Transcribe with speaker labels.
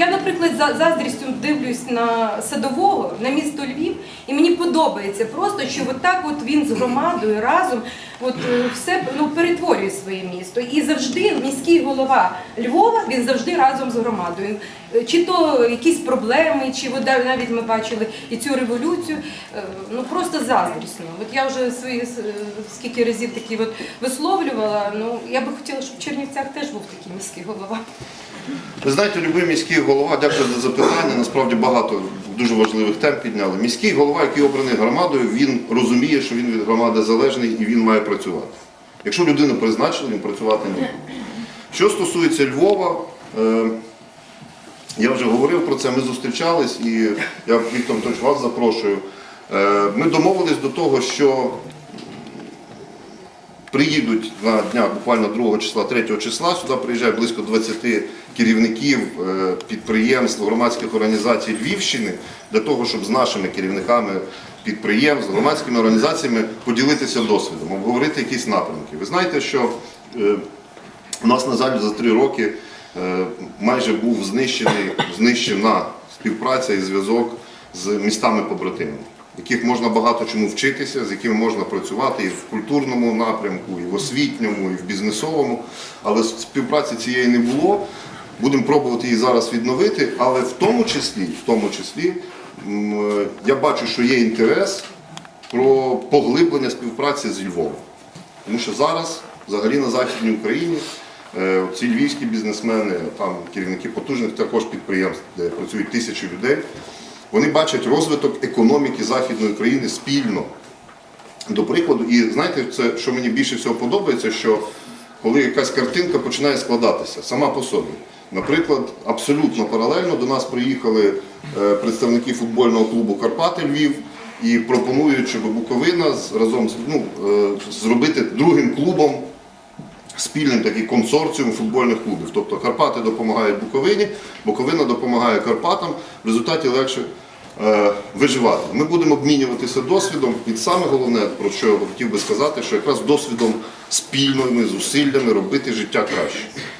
Speaker 1: Я, наприклад, за заздрістю дивлюсь на садового, на місто Львів, подобається просто, що от так от він з громадою разом от, е, все ну, перетворює своє місто. І завжди міський голова Львова він завжди разом з громадою. Е, Чи то якісь проблеми, чи от навіть ми бачили і цю революцію. е, Ну просто заздрісно. От я вже свої скільки разів такі от висловлювала. Ну я би хотіла, щоб в Чернівцях теж був такий міський голова.
Speaker 2: Ви знаєте, любий міський голова, дякую за запитання. Насправді багато дуже важливих тем підняли. Міський голова, який обраний громадою, він розуміє, що він від громади залежний і він має працювати. Якщо людину призначили, він працювати не буде. Що стосується Львова, е, я вже говорив про це, ми зустрічались і я Віктор Анатольович, вас запрошую. Е, Ми домовились до того, що приїдуть на днях буквально 2 числа, 3 числа. Сюди приїжджає близько 20 керівників е, підприємств, громадських організацій Львівщини для того, щоб з нашими керівниками підприємств, громадськими організаціями поділитися досвідом, обговорити якісь напрямки. Ви знаєте, що е, у нас на залі за три роки е, майже був знищений, знищена співпраця і зв'язок з містами-побратимами, яких можна багато чому вчитися, з якими можна працювати і в культурному напрямку, і в освітньому, і в бізнесовому. Але співпраці цієї не було. Будемо пробувати її зараз відновити, але в тому числі, в тому числі я бачу, що є інтерес про поглиблення співпраці з Львовом. Тому що зараз, взагалі на Західній Україні, е, ці львівські бізнесмени, там керівники потужних також підприємств, де працюють тисячі людей, вони бачать розвиток економіки Західної України спільно. До прикладу, і знаєте, це, що мені більше всього подобається, що коли якась картинка починає складатися сама по собі. Наприклад, абсолютно паралельно до нас приїхали е, представники футбольного клубу Карпати Львів і пропонують, щоб Буковина разом ну, е, зробити другим клубом спільним такий консорціум футбольних клубів. Тобто Карпати допомагають Буковині, Буковина допомагає Карпатам, в результаті легше е, виживати. Ми будемо обмінюватися досвідом, і саме головне, про що я хотів би сказати, що якраз досвідом спільними зусиллями робити життя краще.